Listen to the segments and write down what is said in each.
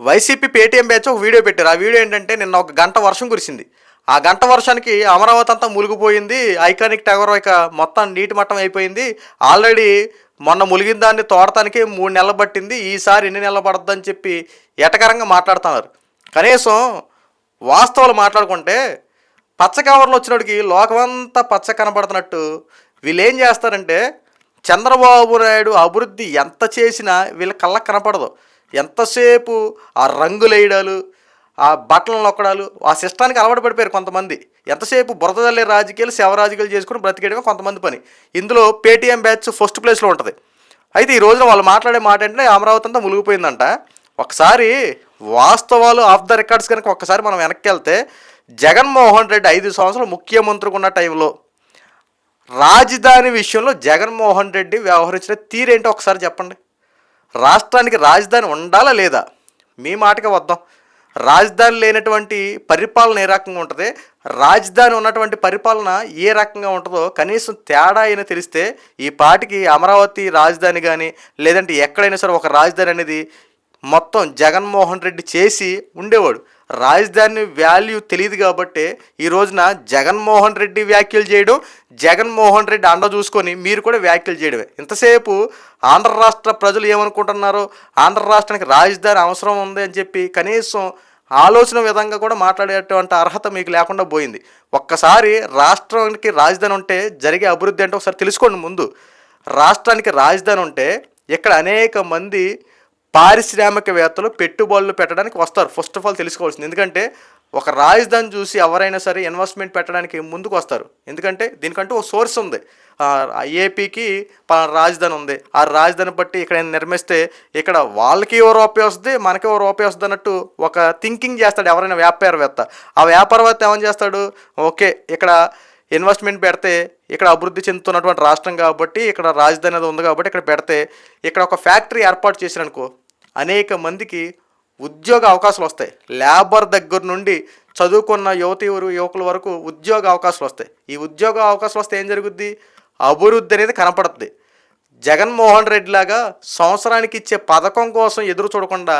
YCP Paytm batch ఒక video పెట్టారు. ఆ వీడియో ఏంటంటే నిన్న ఒక గంట వర్షం కురిసింది. ఆ గంట వర్షానికి అమరావతి అంతా మునిగిపోయింది. ఐకానిక్ టవర్ ఇక మొత్తం నీటి మట్టం అయిపోయింది. ఆల్రెడీ మొన్న ములిగిన దాన్ని తోడటానికి మూడు నెలలు పట్టింది. ఈసారి ఎన్ని నెలలు పడద్దని చెప్పి ఎటకరంగా మాట్లాడుతున్నారు. కనీసం వాస్తవాలు మాట్లాడుకుంటే పచ్చ కవర్లు వచ్చినోడికి లోకమంతా పచ్చ కనబడుతున్నట్టు వీళ్ళు ఏం చేస్తారంటే చంద్రబాబు నాయుడు అభివృద్ధి ఎంత చేసినా వీళ్ళ కళ్ళకు కనపడదు. ఎంతసేపు ఆ రంగులేయడాలు ఆ బట్టలను నొక్కడాలు ఆ సిస్టానికి అలవాటు పడిపోయారు కొంతమంది. ఎంతసేపు బురద జల్లే రాజకీయాలు శవ రాజకీయాలు చేసుకుని బ్రతికేయడమే కొంతమంది పని. ఇందులో పేటీఎం బ్యాచ్ ఫస్ట్ ప్లేస్లో ఉంటుంది. అయితే ఈ రోజున వాళ్ళు మాట్లాడే మాట ఏంటంటే అమరావతి అంతా మునిగిపోయిందంట. ఒకసారి వాస్తవాలు ఆఫ్ ద రికార్డ్స్ కనుక ఒక్కసారి మనం వెనక్కి వెళ్తే జగన్మోహన్ రెడ్డి ఐదు సంవత్సరాలు ముఖ్యమంత్రికి ఉన్న టైంలో రాజధాని విషయంలో జగన్మోహన్ రెడ్డి వ్యవహరించిన తీరేంటో ఒకసారి చెప్పండి. రాష్ట్రానికి రాజధాని ఉండాలా లేదా? మీ మాటకి వద్దాం. రాజధాని లేనటువంటి పరిపాలన ఏ రకంగా ఉంటుంది? రాజధాని ఉన్నటువంటి పరిపాలన ఏ రకంగా ఉంటుందో కనీసం తేడా అయినా తెలిస్తే ఈ పాటికి అమరావతి రాజధాని కానీ లేదంటే ఎక్కడైనా సరే ఒక రాజధాని అనేది మొత్తం జగన్మోహన్ రెడ్డి చేసి ఉండేవాడు. రాజధాని వాల్యూ తెలియదు కాబట్టి ఈ రోజున జగన్మోహన్ రెడ్డి వ్యాఖ్యలు చేయడం జగన్మోహన్ రెడ్డి అండ చూసుకొని మీరు కూడా వ్యాఖ్యలు చేయడమే. ఇంతసేపు ఆంధ్ర రాష్ట్ర ప్రజలు ఏమనుకుంటున్నారు ఆంధ్ర రాష్ట్రానికి రాజధాని అవసరం ఉంది అని చెప్పి కనీసం ఆలోచన విధంగా కూడా మాట్లాడేటువంటి అర్హత మీకు లేకుండా పోయింది. ఒక్కసారి రాష్ట్రానికి రాజధాని ఉంటే జరిగే అభివృద్ధి అంటే ఒకసారి తెలుసుకోండి ముందు. రాష్ట్రానికి రాజధాని ఉంటే ఇక్కడ అనేక మంది పారిశ్రామికవేత్తలు పెట్టుబడులు పెట్టడానికి వస్తారు. ఫస్ట్ ఆఫ్ ఆల్ తెలుసుకోవాల్సింది. ఎందుకంటే ఒక రాజధాని చూసి ఎవరైనా సరే ఇన్వెస్ట్మెంట్ పెట్టడానికి ముందుకు వస్తారు. ఎందుకంటే దీనికంటూ ఒక సోర్స్ ఉంది. ఏపీకి రాజధాని ఉంది. ఆ రాజధాని బట్టి ఇక్కడ నిర్మిస్తే ఇక్కడ వాళ్ళకి ఓ రూపాయి వస్తుంది మనకి ఓ రూపాయి వస్తుంది అన్నట్టు ఒక థింకింగ్ చేస్తాడు ఎవరైనా వ్యాపారవేత్త. ఆ వ్యాపారవేత్త ఏమని చేస్తాడు? ఓకే ఇక్కడ ఇన్వెస్ట్మెంట్ పెడితే ఇక్కడ అభివృద్ధి చెందుతున్నటువంటి రాష్ట్రం కాబట్టి ఇక్కడ రాజధాని అది ఉంది కాబట్టి ఇక్కడ పెడితే ఇక్కడ ఒక ఫ్యాక్టరీ ఏర్పాటు చేసిరనుకో అనేక మందికి ఉద్యోగ అవకాశాలు వస్తాయి. లేబర్ దగ్గర నుండి చదువుకున్న యువతి యువకుల వరకు ఉద్యోగ అవకాశాలు వస్తాయి. ఈ ఉద్యోగ అవకాశాలు వస్తే ఏం జరుగుద్ది? అభివృద్ధి అనేది కనపడుతుంది జగన్మోహన్ రెడ్డి లాగా సంవత్సరానికి ఇచ్చే పథకం కోసం ఎదురు చూడకుండా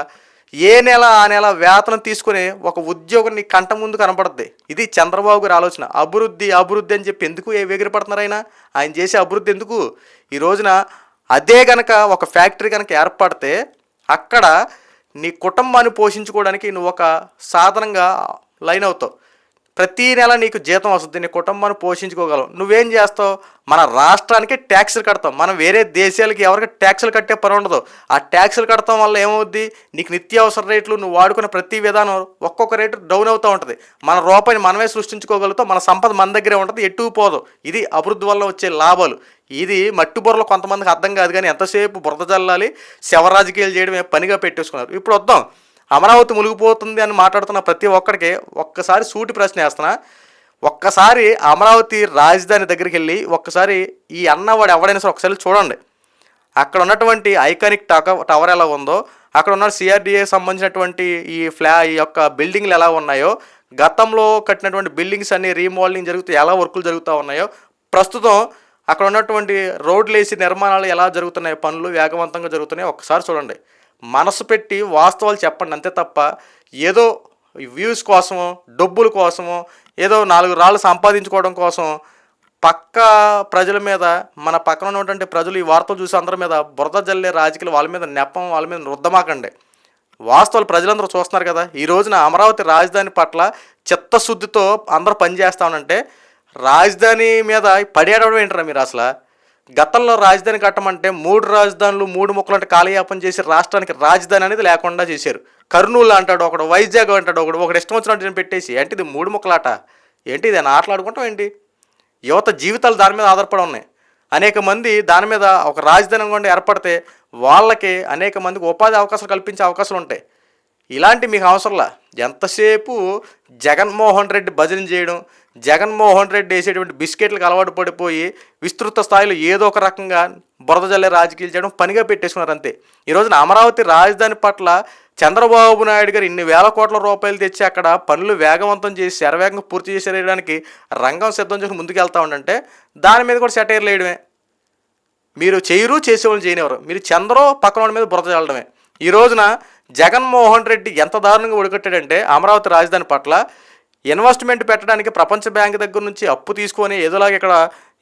ఏ నెల ఆ నెల వేతనం తీసుకుని ఒక ఉద్యోగాన్ని కంట ముందు కనపడుద్ది. ఇది చంద్రబాబు గారి ఆలోచన. అభివృద్ధి అభివృద్ధి అని చెప్పి ఎందుకు ఏ ఎగిరిపడుతున్నారు ఆయన? ఆయన చేసే అభివృద్ధి ఎందుకు? ఈ రోజున అదే గనక ఒక ఫ్యాక్టరీ కనుక ఏర్పడితే అక్కడ నీ కుటుంబాన్ని పోషించుకోవడానికి నువ్వు ఒక సాధనంగా లైన్ అవుతావు. ప్రతి నెల నీకు జీతం వస్తుంది నీ కుటుంబాన్ని పోషించుకోగలవు. నువ్వేం చేస్తావు? మన రాష్ట్రానికి ట్యాక్సులు కడతాం మనం వేరే దేశాలకి ఎవరికి ట్యాక్సులు కట్టే పని ఉండదు. ఆ ట్యాక్సులు కడతాం వల్ల ఏమవుద్ది? నీకు నిత్యావసర రేట్లు నువ్వు వాడుకున్న ప్రతి విధానం ఒక్కొక్క రేటు డౌన్ అవుతూ ఉంటుంది. మన రూపాయిని మనమే సృష్టించుకోగలుగుతాం మన సంపద మన దగ్గరే ఉంటుంది ఎటు పోదు. ఇది అభివృద్ధి వల్ల వచ్చే లాభాలు. ఇది మట్టి బుర్రలో కొంతమందికి అర్థం కాదు కానీ ఎంతసేపు బురద జల్లాలి శవ రాజకీయాలు చేయడమే పనిగా పెట్టేసుకున్నారు. ఇప్పుడు వద్దాం. అమరావతి మునిగిపోతుంది అని మాట్లాడుతున్న ప్రతి ఒక్కడికి ఒక్కసారి సూటి ప్రశ్న వేస్తున్నా. ఒక్కసారి అమరావతి రాజధాని దగ్గరికి వెళ్ళి ఒక్కసారి ఈ అన్నవాడు ఎవడైనా సరే ఒకసారి చూడండి. అక్కడ ఉన్నటువంటి ఐకానిక్ టవర్ ఎలా ఉందో అక్కడ ఉన్న సిఆర్డిఏ సంబంధించినటువంటి ఈ ఫ్లా ఈ యొక్క బిల్డింగ్లు ఎలా ఉన్నాయో గతంలో కట్టినటువంటి బిల్డింగ్స్ అన్ని రీమోడలింగ్ జరుగుతూ ఎలా వర్కులు జరుగుతూ ఉన్నాయో ప్రస్తుతం అక్కడ ఉన్నటువంటి రోడ్లు వేసి నిర్మాణాలు ఎలా జరుగుతున్నాయో పనులు వేగవంతంగా జరుగుతున్నాయో ఒకసారి చూడండి. మనసు పెట్టి వాస్తవాలు చెప్పండి అంతే తప్ప ఏదో వ్యూస్ కోసమో డబ్బుల కోసమో ఏదో నాలుగు రాళ్ళు సంపాదించుకోవడం కోసం పక్క ప్రజల మీద మన పక్కన ఉన్నటువంటి ప్రజలు ఈ వార్తలు చూసి అందరి మీద బురద జల్లే రాజకీయాలు వాళ్ళ మీద నెప్పం వాళ్ళ మీద రుద్దమాకండి. వాస్తవాలు ప్రజలందరూ చూస్తున్నారు కదా ఈ రోజున అమరావతి రాజధాని పట్ల చిత్తశుద్ధితో అందరూ పనిచేస్తామనంటే రాజధాని మీద పడేయడం ఏంటరా మీరు అసలు? గతంలో రాజధాని కట్టమంటే మూడు రాజధానులు మూడు ముక్కలు అంటే కాలయాపన చేసి రాష్ట్రానికి రాజధాని అనేది లేకుండా చేశారు. కర్నూలు అంటాడు ఒకడు వైజాగ్ అంటాడు ఒకడు ఒకడు ఇష్టం వచ్చినట్టు పెట్టేసి ఏంటి ఇది మూడు ముక్కలాట? ఏంటి ఇది ఆటలాడుకుంటాం ఏంటి? యువత జీవితాలు దాని మీద ఆధారపడి ఉన్నాయి. అనేక మంది దాని మీద ఒక రాజధాని కూడా ఏర్పడితే వాళ్ళకి అనేక మందికి ఉపాధి అవకాశాలు కల్పించే అవకాశాలు ఉంటాయి. ఇలాంటి మీకు అవసరంలా? ఎంతసేపు జగన్మోహన్ రెడ్డి భజన చేయడం జగన్మోహన్ రెడ్డి వేసేటువంటి బిస్కెట్లకు అలవాటు పడిపోయి విస్తృత స్థాయిలో ఏదో ఒక రకంగా బురద జల్లే రాజకీయాలు చేయడం పనిగా పెట్టేసుకున్నారు అంతే. ఈ రోజున అమరావతి రాజధాని పట్ల చంద్రబాబు నాయుడు గారు ఇన్ని వేల కోట్ల రూపాయలు తెచ్చి అక్కడ పనులు వేగవంతం చేసి శరవేగంగా పూర్తి చేసేయడానికి రంగం సిద్ధం చేసి ముందుకు వెళ్తా ఉండంటే దాని మీద కూడా సెటైర్లు వేయడమే. మీరు చేయరు చేసేవాళ్ళు చేయనివారు మీరు చంద్రో పక్కన వాళ్ళ మీద బురద చల్లడమే. ఈ రోజున జగన్మోహన్ రెడ్డి ఎంత దారుణంగా ఒడిగట్టాడంటే అమరావతి రాజధాని పట్ల ఇన్వెస్ట్మెంట్ పెట్టడానికి ప్రపంచ బ్యాంక్ దగ్గర నుంచి అప్పు తీసుకొని ఏదోలాగా ఇక్కడ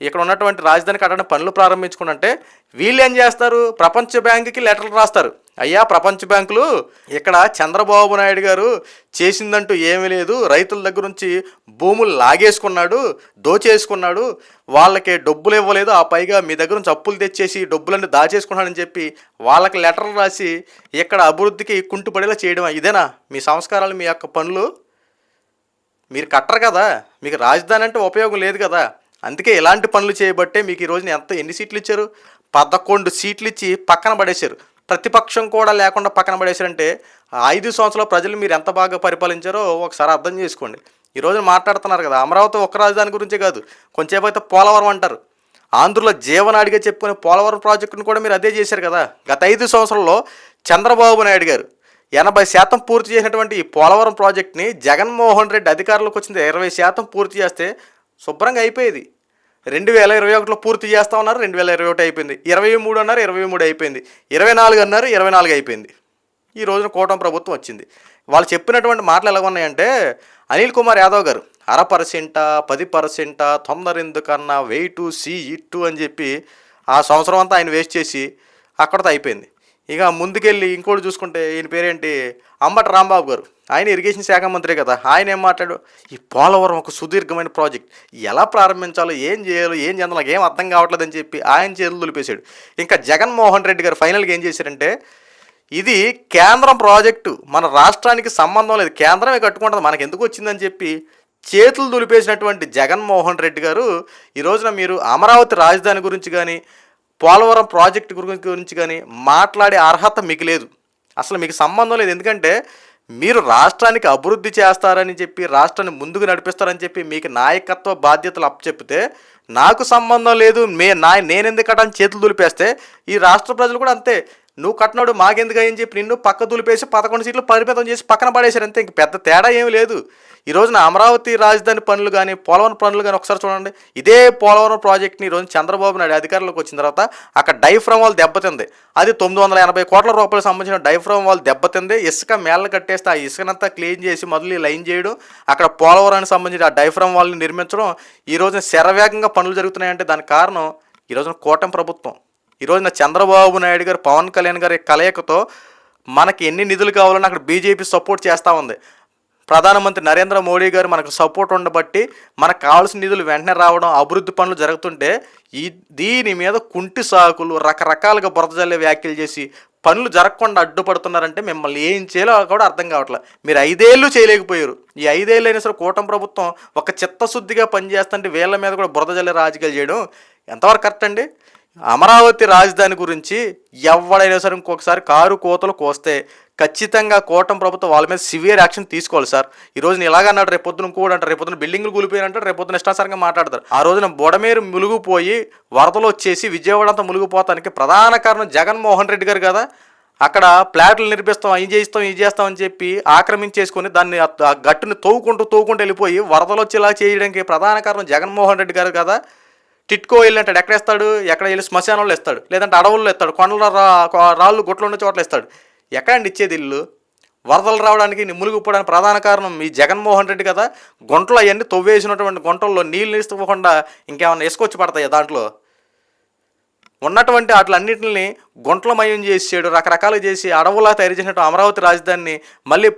ఇక్కడ ఉన్నటువంటి రాజధాని కట్టడానికి పనులు ప్రారంభించుకుంటే వీళ్ళు ఏం చేస్తారు? ప్రపంచ బ్యాంకుకి లెటర్లు రాస్తారు. అయ్యా ప్రపంచ బ్యాంకులు ఇక్కడ చంద్రబాబు నాయుడు గారు చేసిందంటూ ఏమీ లేదు. రైతుల దగ్గర నుంచి భూములు లాగేసుకున్నాడు దోచేసుకున్నాడు. వాళ్ళకి డబ్బులు ఇవ్వలేదు. ఆ పైగా మీ దగ్గర నుంచి అప్పులు తెచ్చేసి డబ్బులన్నీ దాచేసుకున్నాడని చెప్పి వాళ్ళకి లెటర్లు రాసి ఇక్కడ అభివృద్ధికి కుంటుపడేలా చేయడం ఇదేనా మీ సంస్కారాలు మీ యొక్క పనులు? మీరు కట్టరు కదా. మీకు రాజధాని అంటే ఉపయోగం లేదు కదా. అందుకే ఇలాంటి పనులు చేయబట్టే మీకు ఈ రోజున ఎంత ఎన్ని సీట్లు ఇచ్చారు? పదకొండు సీట్లు ఇచ్చి పక్కన పడేశారు. ప్రతిపక్షం కూడా లేకుండా పక్కన పడేశారంటే ఐదు సంవత్సరాల ప్రజలు మీరు ఎంత బాగా పరిపాలించారో ఒకసారి అర్థం చేసుకోండి. ఈ రోజున మాట్లాడుతున్నారు కదా అమరావతి ఒక్క రాజధాని గురించే కాదు కొంచెంసేపు అయితే పోలవరం అంటారు. ఆంధ్రలో జీవనాడిగా చెప్పుకునే పోలవరం ప్రాజెక్టును కూడా మీరు అదే చేశారు కదా. గత ఐదు సంవత్సరాల్లో చంద్రబాబు నాయుడు గారు ఎనభై శాతం పూర్తి చేసినటువంటి ఈ పోలవరం ప్రాజెక్ట్ని జగన్మోహన్ రెడ్డి అధికారంలోకి వచ్చింది. ఇరవై శాతం పూర్తి చేస్తే శుభ్రంగా అయిపోయేది. రెండు వేల ఇరవై ఒకటిలో పూర్తి చేస్తా ఉన్నారు. రెండు వేల ఇరవై ఒకటి అయిపోయింది. ఇరవై మూడు అన్నారు ఇరవై మూడు అయిపోయింది. ఇరవై నాలుగు అన్నారు ఇరవై నాలుగు అయిపోయింది. ఈ రోజున కూటమి ప్రభుత్వం వచ్చింది. వాళ్ళు చెప్పినటువంటి మాటలు ఎలా ఉన్నాయంటే అనిల్ కుమార్ యాదవ్ గారు అర పర్సెంటా పది పర్సెంటా తొందర ఎందుకన్నా వెయిటు సి ఇట్టు అని చెప్పి ఆ సంవత్సరం అంతా ఆయన వేస్ట్ చేసి అక్కడతో అయిపోయింది. ఇక ముందుకెళ్ళి ఇంకోటి చూసుకుంటే ఈయన పేరేంటి? అంబట రాంబాబు గారు. ఆయన ఇరిగేషన్ శాఖ మంత్రి కదా. ఆయన ఏం మాట్లాడు ఈ పోలవరం ఒక సుదీర్ఘమైన ప్రాజెక్ట్. ఎలా ప్రారంభించాలో ఏం చేయాలో ఏం చేయాలో నాకు ఏం అర్థం కావట్లేదని చెప్పి ఆయన చేతులు దులిపేశాడు. ఇంకా జగన్మోహన్ రెడ్డి గారు ఫైనల్గా ఏం చేశారంటే ఇది కేంద్రం ప్రాజెక్టు. మన రాష్ట్రానికి సంబంధం లేదు. కేంద్రమే కట్టుకుంటుంది. మనకు ఎందుకు వచ్చిందని చెప్పి చేతులు దులిపేసినటువంటి జగన్మోహన్ రెడ్డి గారు ఈ రోజున మీరు అమరావతి రాజధాని గురించి కానీ పోలవరం ప్రాజెక్టు గురించి గురించి కానీ మాట్లాడే అర్హత మీకు లేదు. అసలు మీకు సంబంధం లేదు. ఎందుకంటే మీరు రాష్ట్రానికి అభివృద్ధి చేస్తారని చెప్పి రాష్ట్రాన్ని ముందుకు నడిపిస్తారని చెప్పి మీకు నాయకత్వ బాధ్యతలు అప్పచెప్పితే నాకు సంబంధం లేదు. మే నా నేను చేతులు దులిపేస్తే ఈ రాష్ట్ర ప్రజలు కూడా అంతే. నువ్వు కట్టినాడు మాకెందుకు అని చెప్పి నిన్ను పక్క దులిపేసి పదకొండు సీట్లు పరిమితం చేసి పక్కన పడేశారు అంతే. ఇంక పెద్ద తేడా ఏమీ లేదు. ఈ రోజున అమరావతి రాజధాని పనులు కానీ పోలవరం పనులు కానీ ఒకసారి చూడండి. ఇదే పోలవరం ప్రాజెక్ట్ని ఈ రోజు చంద్రబాబు నాయుడు అధికారంలోకి వచ్చిన తర్వాత అక్కడ డైఫ్రమ్ వాళ్ళు దెబ్బతింది. అది తొమ్మిది వందల ఎనభై కోట్ల రూపాయలకు సంబంధించిన డైఫ్రమ్ వాళ్ళు దెబ్బతింది. ఇసుక మేళ్ళ కట్టేస్తే ఆ ఇసుకనంతా క్లీన్ చేసి మొదలు లైన్ చేయడం అక్కడ పోలవరానికి సంబంధించిన ఆ డైఫ్రమ్ వాళ్ళని నిర్మించడం ఈ రోజున శరవేగంగా పనులు జరుగుతున్నాయంటే దానికి కారణం ఈ రోజున కూటమి ప్రభుత్వం. ఈ రోజున చంద్రబాబు నాయుడు గారు పవన్ కళ్యాణ్ గారి కలయికతో మనకి ఎన్ని నిధులు కావాలని అక్కడ బీజేపీ సపోర్ట్ చేస్తూ ఉంది. ప్రధానమంత్రి నరేంద్ర మోడీ గారు మనకు సపోర్ట్ ఉండబట్టి మనకు కావాల్సిన నిధులు వెంటనే రావడం అభివృద్ధి పనులు జరుగుతుంటే ఈ దీని మీద కుంటి సాకులు రకరకాలుగా బురదజల్లే వ్యాఖ్యలు చేసి పనులు జరగకుండా అడ్డుపడుతున్నారంటే మిమ్మల్ని ఏం చేయాలో కూడా అర్థం కావట్లేదు మీరు ఐదేళ్ళు చేయలేకపోయారు. ఈ ఐదేళ్ళు అయినా సరే కూటమి ప్రభుత్వం ఒక చిత్తశుద్ధిగా పనిచేస్తుంటే వీళ్ళ మీద కూడా బురద జల్లే రాజకీయాలు చేయడం ఎంతవరకు కరెక్ట్ అండి? అమరావతి రాజధాని గురించి ఎవడైనా సరే ఇంకొకసారి కారు కోతలు కోస్తే ఖచ్చితంగా కోటం ప్రభుత్వం వాళ్ళ మీద సివియర్ యాక్షన్ తీసుకోవాలి సార్. ఈ రోజున ఇలాగ అన్నాడు రేపు పొద్దున కూడా అంటారు రేపు పొద్దున బిల్డింగ్లు కూలిపోయినంటారు రేపొద్దున ఇష్టాసారంగా మాట్లాడతారు. ఆ రోజున బొడమేరు ములుగుపోయి వరదలు వచ్చేసి విజయవాడ అంతా ములుగుపోతానికి ప్రధాన కారణం జగన్మోహన్ రెడ్డి గారు కదా. అక్కడ ప్లాట్లు నిర్మిస్తాం ఇది చేయిస్తాం ఇది చేస్తాం అని చెప్పి ఆక్రమించేసుకొని దాన్ని ఆ గట్టుని తవ్వుకుంటూ తవ్వుకుంటూ వెళ్ళిపోయి వరదలు వచ్చేలా చేయడానికి ప్రధాన కారణం జగన్మోహన్ రెడ్డి గారు కదా. టిట్కో ఇల్లు ఎక్కడేస్తాడు ఎక్కడ ఎక్కడ వెళ్ళి శ్మశానంలో ఇస్తాడు లేదంటే అడవుల్లో ఇస్తాడు కొండల రాళ్ళు గుట్లు ఉన్న చోట్ల ఇస్తాడు ఎక్కడండి ఇచ్చేది ఇల్లు? వరదలు రావడానికి ని- మునిగిపోవడానికి ప్రధాన కారణం మీ జగన్మోహన్ రెడ్డి కదా. గుంటలు అవన్నీ తవ్వేసినటువంటి గుంటల్లో నీళ్ళు ఇసుకోకుండా ఇంకేమన్నా ఇసుకొచ్చి పడతాయి దాంట్లో? ఉన్నటువంటి వాటిలన్నింటిని గుంటలమయం చేసాడు రకరకాలు చేసి అడవులా తయారు చేసినట్టు అమరావతి రాజధానిని మళ్ళీ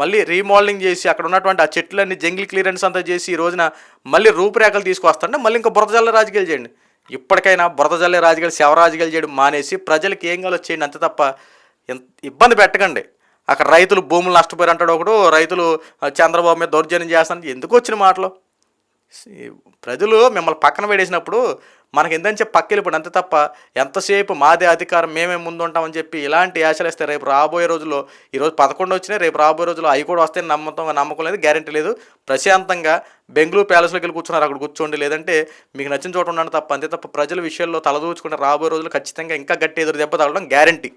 మళ్ళీ రీమోడలింగ్ చేసి అక్కడ ఉన్నటువంటి ఆ చెట్లన్నీ జంగిల్ క్లియరెన్స్ అంతా చేసి ఈ రోజున మళ్ళీ రూపురేఖలు తీసుకొస్తుంటే మళ్ళీ ఇంకా బురద జల్ల రాజకీయాలు చేయండి. ఇప్పటికైనా బురదజల్లే రాజకీయాలు శవ రాజకీయాలు చేయడం మానేసి ప్రజలకు ఏం కావాలో చేయండి. అంతే తప్ప ఇబ్బంది పెట్టకండి. అక్కడ రైతులు భూములు నష్టపోయారు అంటాడు ఒకడు రైతులు చంద్రబాబు మీద దౌర్జన్యం చేస్తాను ఎందుకు వచ్చిన మాటలు? ప్రజలు మిమ్మల్ని పక్కన పెడేసినప్పుడు మనకి ఎందని చెప్పి పక్క వెళ్ళిపోయి అంతే తప్ప ఎంతసేపు మాదే అధికారం మేమే ముందుంటామని చెప్పి ఇలాంటి ఆశలు ఇస్తే రేపు రాబోయే రోజుల్లో ఈరోజు పదకొండు వచ్చినాయి రేపు రాబోయే రోజుల్లో అవి కూడా వస్తాయని నమ్మకం నమ్మకం లేదు గ్యారంటీ లేదు. ప్రశాంతంగా బెంగళూరు ప్యాలెస్లోకి వెళ్ళి కూర్చున్నారు అక్కడ కూర్చోండి. లేదంటే మీకు నచ్చిన చోట ఉండండి తప్ప అంతే తప్ప ప్రజల విషయంలో తలదూచుకుంటే రాబోయే రోజులు ఖచ్చితంగా ఇంకా గట్టి ఎదురు దెబ్బ తగలడం గ్యారంటీ.